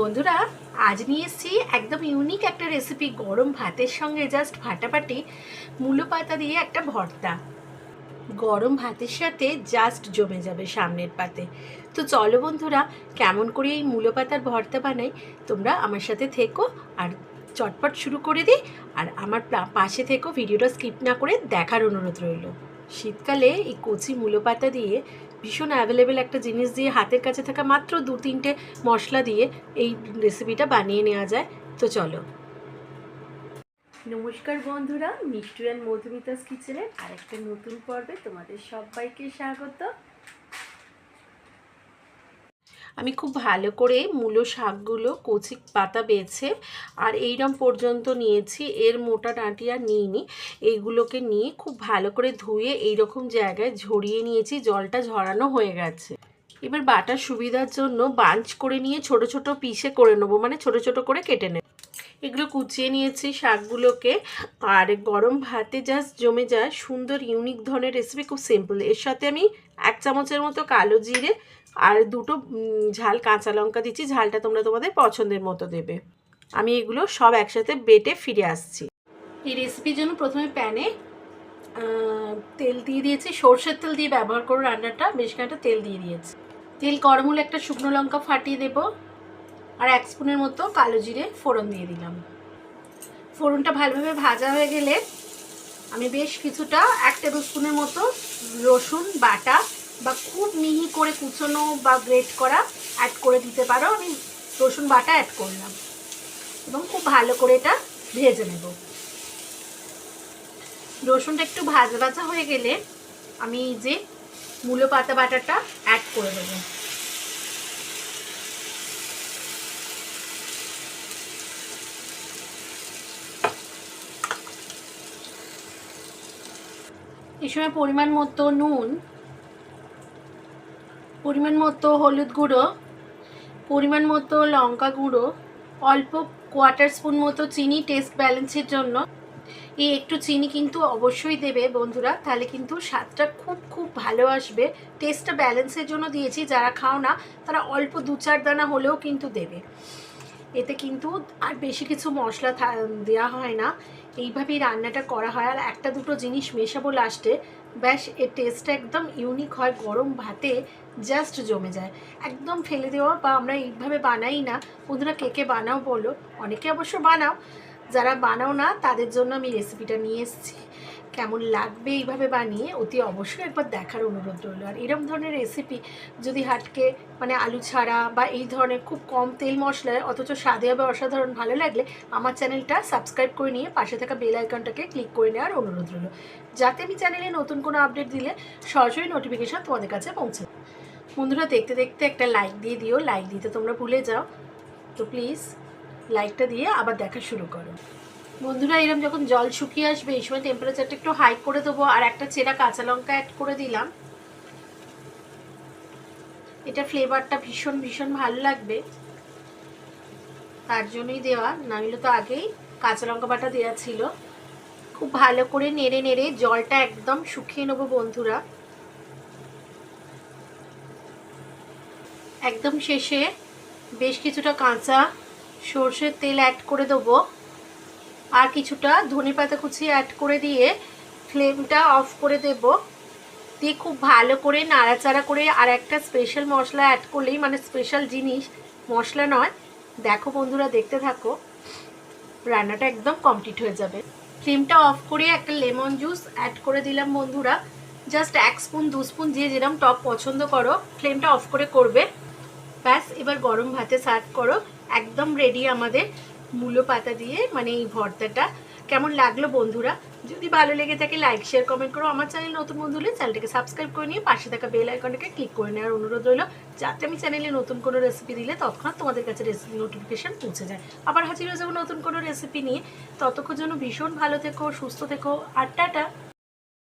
বন্ধুরা, আজ নিয়ে এসেছি একদম ইউনিক একটা রেসিপি গরম ভাতের সঙ্গে জাস্ট ফাটাফাটি মূলো পাতা দিয়ে একটা ভর্তা। গরম ভাতের সাথে জাস্ট জমে যাবে সামনের পাতে। তো চলো বন্ধুরা, কেমন করে এই মূলো পাতার ভর্তা বানাই, তোমরা আমার সাথে থেকো আর চটপট শুরু করে দিই। আর আমার পাশে থেকো, ভিডিওটা স্কিপ না করে দেখার অনুরোধ রইল। শীতকালে এই কচি মূলো পাতা দিয়ে ভীষণ অ্যাভেলেবেল একটা জিনিস দিয়ে হাতের কাছে থাকা মাত্র দু তিনটে মশলা দিয়ে এই রেসিপিটা বানিয়ে নেওয়া যায়। তো চলো। নমস্কার বন্ধুরা, মিষ্টু অ্যান্ড মধুমিতাস কিচেনের আরেকটা নতুন পর্বে তোমাদের সবাইকে স্বাগত। আমি খুব ভালো করে মূলো শাকগুলো কচি পাতা বেছে আর এইরম পর্যন্ত নিয়েছি। এর মোটা ডাঁটি আর নিইনি। এইগুলোকে নিয়ে খুব ভালো করে ধুয়ে এইরকম জায়গায় ঝরিয়ে নিয়েছি। জলটা ঝরানো হয়ে গেছে। এবার বাটার সুবিধার জন্য বাঞ্চ করে নিয়ে ছোট ছোট পিসে করে নেব। মানে ছোট ছোট করে কেটে নেব। এগুলো কুচিয়ে নিয়েছি শাকগুলোকে। আর গরম ভাতে জাস্ট জমে যায় সুন্দর ইউনিক ধরনের রেসিপি খুব সিম্পল এর সাথে আমি এক চামচের মতো কালো জিরে আর দুটো ঝাল কাঁচা লঙ্কা দিচ্ছি, ঝালটা তোমরা তোমাদের পছন্দের মতো দেবে। আমি এগুলো সব একসাথে বেটে ফিরে আসছি। এই রেসিপির জন্য প্রথমে প্যানে তেল দিয়ে দিয়েছি। সর্ষের তেল দিয়ে ব্যবহার করো রান্নাটা। বেশ খানিকটা তেল দিয়ে দিয়েছি। তেল গরম হলে একটা শুকনো লঙ্কা ফাটিয়ে দেবো। আর এক স্পুনের মতো কালো জিরে ফোড়ন দিয়ে দিলাম। ফোড়নটা ভালোভাবে ভাজা হয়ে গেলে আমি বেশ কিছুটা, এক টেবিল স্পুনের মতো রসুন বাটা বা খুব মিহি করে কুচোনো বা গ্রেট করা অ্যাড করে দিতে পারো। আমি রসুন বাটা অ্যাড করলাম। এবং খুব ভালো করে এটা ভেজে নেব। রসুনটা একটু ভাজা ভাজা হয়ে গেলে আমি এই যে মূলো পাতা বাটাটা অ্যাড করে দেবো। এই সময় পরিমাণ মতো নুন পরিমাণ মতো হলুদ গুঁড়ো, পরিমাণ মতো লঙ্কা গুঁড়ো, অল্প কোয়ার্টার স্পুন মতো চিনি টেস্ট ব্যালেন্সের জন্য। এই একটু চিনি কিন্তু অবশ্যই দেবে বন্ধুরা, তাহলে কিন্তু স্বাদটা খুব খুব ভালো আসবে। টেস্টটা ব্যালেন্সের জন্য দিয়েছি, যারা খাও না, তারা অল্প দু চার দানা হলেও কিন্তু দেবে। এতে কিন্তু আর বেশি কিছু মশলা দেওয়া হয় না। এইভাবেই রান্নাটা করা হয়। আর একটা দুটো জিনিস মেশাবো লাস্টে ব্যাস, এর টেস্টটা একদম ইউনিক হয়। গরম ভাতে জাস্ট জমে যায়। একদম ফেলে দেওয়া বা আমরা এইভাবে বানাই না। বন্ধুরা, কে কে বানাও বলো? অনেকে অবশ্য বানাও। যারা বানাও না, তাদের জন্য আমি রেসিপিটা নিয়ে এসেছি। কেমন লাগবে এইভাবে বানিয়ে অতি অবশ্যই একবার দেখার অনুরোধ রইল। আর এরকম ধরনের রেসিপি যদি হাটকে মানে আলু ছাড়া বা এই ধরনের খুব কম তেল মশলায় অথচ স্বাদে হবে অসাধারণ ভালো লাগলে আমার চ্যানেলটা সাবস্ক্রাইব করে নিয়ে পাশে থাকা বেল আইকনটাকে ক্লিক করে নেওয়ার অনুরোধ রইল। যাতে আমি চ্যানেলে নতুন কোনো আপডেট দিলে সরাসরি নোটিফিকেশান তোমাদের কাছে পৌঁছে বন্ধুরা, দেখতে দেখতে একটা লাইক দিয়ে দিও। লাইক দিতে তোমরা ভুলে যাও। তো প্লিজ লাইকটা দিয়ে আবার দেখা শুরু করো। বন্ধুরা এরকম যখন জল শুকিয়ে আসবে, এই সময় টেম্পারেচারটা একটু হাই করে দেবো, আর একটা চেরা কাঁচা লঙ্কা অ্যাড করে দিলাম। এটা ফ্লেভারটা ভীষণ ভীষণ ভালো লাগবে। তার জন্যই দেওয়া নামিলে তো আগেই কাঁচা লঙ্কা বাটা দেওয়া ছিল। খুব ভালো করে নেড়ে নেড়ে জলটা একদম শুকিয়ে নেব বন্ধুরা। একদম শেষে বেশ কিছুটা কাঁচা সর্ষের তেল অ্যাড করে দেবো। আর কিছুটা ধনে পাতা কুচি অ্যাড করে দিয়ে ফ্লেমটা অফ করে দেব। দিয়ে খুব ভালো করে নাড়াচাড়া করে আর একটা স্পেশাল মশলা অ্যাড করলেই মানে স্পেশাল জিনিস, মশলা নয়। দেখো বন্ধুরা, দেখতে থাকো। রান্নাটা একদম কমপ্লিট হয়ে যাবে। ফ্লেমটা অফ করে একটা লেমন জুস অ্যাড করে দিলাম বন্ধুরা। জাস্ট এক স্পুন দু স্পুন যে যেরকম টক পছন্দ করো ফ্লেমটা অফ করে করবে। ব্যাস, এবার গরম ভাতে সার্ভ করো। একদম রেডি আমাদের। মূলো পাতা দিয়ে মানে এই ভর্তাটা। কেমন লাগল বন্ধুরা? যদি ভালো লেগে থাকে লাইক শেয়ার কমেন্ট করো। আমার চ্যানেল নতুন বন্ধু হলে চ্যানেলটাকে সাবস্ক্রাইব করে নিয়ে পাশে থাকা বেল আইকনটাকে ক্লিক করে নেওয়ার অনুরোধ রইল। যাতে আমি চ্যানেলে নতুন কোনো রেসিপি দিলে তৎক্ষণাৎ তোমাদের কাছে রেসিপি নোটিফিকেশান পৌঁছে যায়। আবার হাজির হয়ে যাব নতুন কোনো রেসিপি নিয়ে। ততক্ষণ জন্য ভীষণ ভালো থেকো, সুস্থ থেকো, আর টাটা!